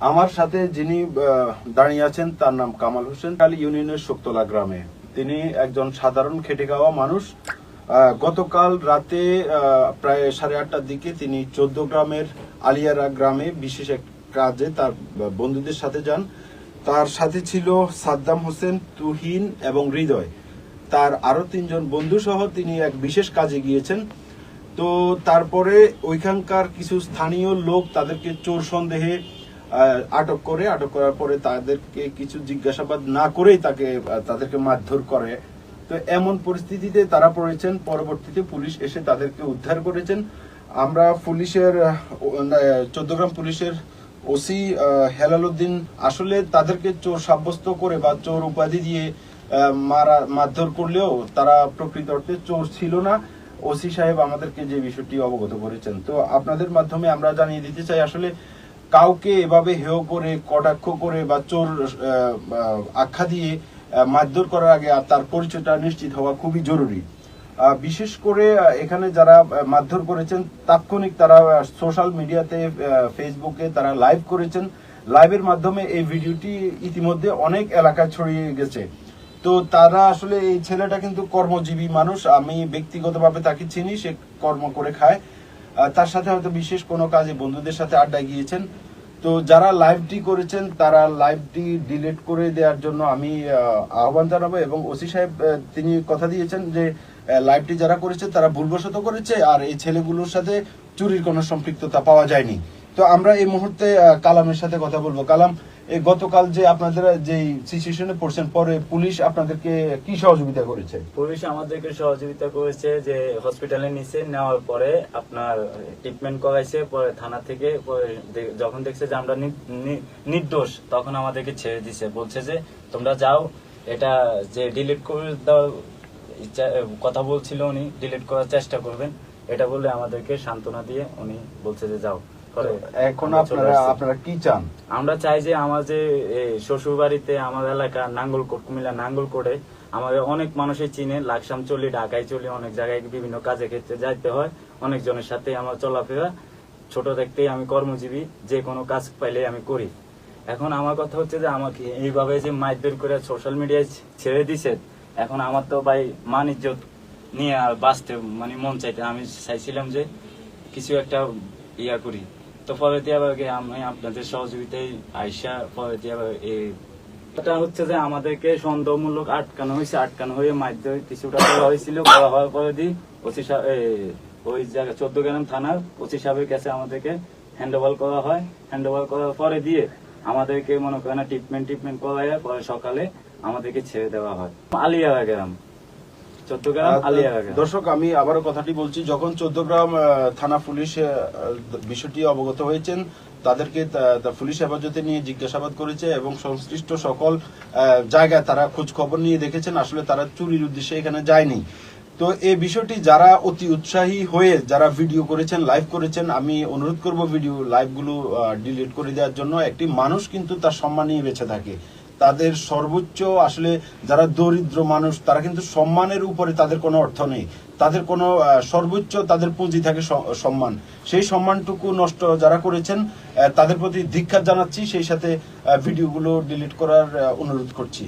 আমার সাথে যিনি দাঁড়িয়ে আছেন তার নাম কামাল হোসেন। কালী ইউনিয়নের শোকতলা গ্রামে। তিনি একজন সাধারণ খেটে খাওয়া মানুষ। গতকাল রাতে প্রায় সাড়ে আটটার দিকে তিনি চোদ্দ গ্রামের আলিয়ারা গ্রামে বিশেষ এক কাজে তার বন্ধুদের সাথে যান। তার সাথে ছিল সাদ্দাম হোসেন, তুহিন এবং হৃদয়। তার আরও তিনজন বন্ধু সহ তিনি এক বিশেষ কাজে গিয়েছেন। তো তারপরে ওইখানকার কিছু স্থানীয় লোক তাদেরকে চোর সন্দেহে আটক করে, আটক করার পরে তাদেরকে কিছু জিজ্ঞাসাবাদ না করেই তাকে তাদেরকে মারধর করে। তো এমন পরিস্থিতিতে তারা পড়েছেন, পরবর্তীতে পুলিশ এসে তাদেরকে উদ্ধার করেছেন। আমরা পুলিশের চোদ্দগ্রাম পুলিশের ওসি হেলাল উদ্দিন আসলে তাদেরকে চোর সাব্যস্ত করে বা চোর উপাধি দিয়ে মারা, মারধর করলেও তারা প্রকৃত অর্থে চোর ছিল না। ওসি সাহেব আমাদেরকে যে বিষয়টি অবগত করেছেন। তো আপনাদের মাধ্যমে আমরা জানিয়ে দিতে চাই, আসলে কাউকে এভাবে হেয় করে, কটাক্ষ করে বা চোর আখ্যা দিয়ে মারধর করার আগে তার পরিচয়টা নিশ্চিত হওয়া খুবই জরুরি। বিশেষ করে এখানে যারা মারধর করেছেন, তাৎক্ষণিক তারা সোশ্যাল মিডিয়াতে ফেসবুকে তারা লাইভ করেছেন। লাইভের মাধ্যমে এই ভিডিওটি ইতিমধ্যে অনেক এলাকায় ছড়িয়ে গেছে। তো তারা আসলে এই ছেলেটা কিন্তু কর্মজীবী মানুষ। আমি ব্যক্তিগতভাবে তাকে চিনি, সে কর্ম করে খায়। তার সাথে হয়তো বিশেষ কোনো কাজে বন্ধুদের সাথে আড্ডা গিয়েছেন। তো যারা লাইভটি করেছেন, তারা লাইভটি ডিলিট করে দেওয়ার জন্য আমি আহ্বান জানাব এবং ওসি সাহেব তিনি কথা দিয়েছেন যে লাইভটি যারা করেছে, তারা ভুলবশত করেছে আর এই ছেলেগুলোর সাথে চুরির কোনো সম্পৃক্ততা পাওয়া যায়নি। তো আমরা এই মুহূর্তে কালামের সাথে কথা বলব। কালাম গতকাল যে আপনারা যে সিচুয়েশনে পড়ছেন, পরে পুলিশ আপনাদেরকে কি সহযোগিতা করেছে? পুলিশ আমাদেরকে সহযোগিতা করেছে যে হসপিটালে নিচে নেওয়ার পরে আপনার ট্রিটমেন্ট করাইছে, পরে থানা থেকে যখন দেখছে যে আমরা নির্দোষ, তখন আমাদেরকে ছেড়ে দিছে। বলছে যে, তোমরা যাও, এটা যে ডিলিট করে দাও, ইচ্ছা- কথা বলছিল উনি ডিলিট করার চেষ্টা করবেন। এটা বলে আমাদেরকে সান্ত্বনা দিয়ে উনি বলছে যে, যাও। এখন আপনারা আপনারা কি চান? আমরা চাই যে আমার যে শ্বশুর বাড়িতে আমার এলাকা নাঙ্গলকোট কুমিল্লা নাঙ্গলকোটে আমাদের অনেক মানুষই চিনে। লাকসাম চলি ঢাকায় চলি অনেক জায়গায় বিভিন্ন কাজে ক্ষেত্রে যাইতে হয়। অনেকজনের সাথে আমার চলাফেরা। ছোট আমি কর্মজীবী যে কোনো কাজ পাইলে আমি করি। এখন আমার কথা হচ্ছে যে আমাকে এইভাবে যে মাইদবের করে সোশ্যাল মিডিয়ায় ছেড়ে দিছে এখন আমার তো ভাই মান ইজ্জত নিয়ে আর বাঁচতে মানে মন চাইতে। আমি চাইছিলাম যে কিছু একটা ইয়া করি। তো পরে আমি আপনাদের সহযোগিতায় আইসা পরে এটা হচ্ছে যে আমাদেরকে সন্দেহমূলক আটকানো হয়েছে, আটকানো হয়ে কিছুটা করা হয়েছিল করা হওয়ার পরে দিয়ে ওসি ওই জায়গা চোদ্দ গ্রাম থানার ওসি সাহেবের কাছে আমাদেরকে হ্যান্ডওভার করা হয়। হ্যান্ডওভার করার পরে দিয়ে আমাদেরকে মনে করেন ট্রিটমেন্ট ট্রিটমেন্ট করায় পরে সকালে আমাদেরকে ছেড়ে দেওয়া হয়। আলিয়ারা গ্রাম চোদ্দ গ্রাম আলিয়ারা গ্রাম দর্শক আমি আবারও কথাটি বলছি যখন চোদ্দগ্রাম থানা পুলিশ বিষয়টি অবগত হয়েছেন তাদেরকে পুলিশ হেফাজতে নিয়ে জিজ্ঞাসাবাদ করেছে এবং সংশ্লিষ্ট সকল জায়গায় তারা খোঁজ খবর নিয়ে দেখেছেন আসলে তারা চুরির উদ্দেশ্যে এখানে যায়নি। তো এই বিষয়টি যারা অতি উৎসাহী হয়ে যারা ভিডিও করেছেন লাইভ করেছেন আমি অনুরোধ করব ভিডিও লাইভগুলো ডিলিট করে দেওয়ার জন্য। একটি মানুষ কিন্তু তার সম্মান নিয়ে বেঁচে থাকে। তাদের সর্বোচ্চ আসলে যারা দরিদ্র মানুষ, তারা কিন্তু সম্মানের উপরে তাদের কোনো অর্থ নেই। তাদের কোনো সর্বোচ্চ তাদের পুঁজি থাকে সম্মান। সেই সম্মানটুকু নষ্ট যারা করেছেন তাদের প্রতি ধিক্ষা জানাচ্ছি, সেই সাথে ভিডিওগুলো ডিলিট করার অনুরোধ করছি।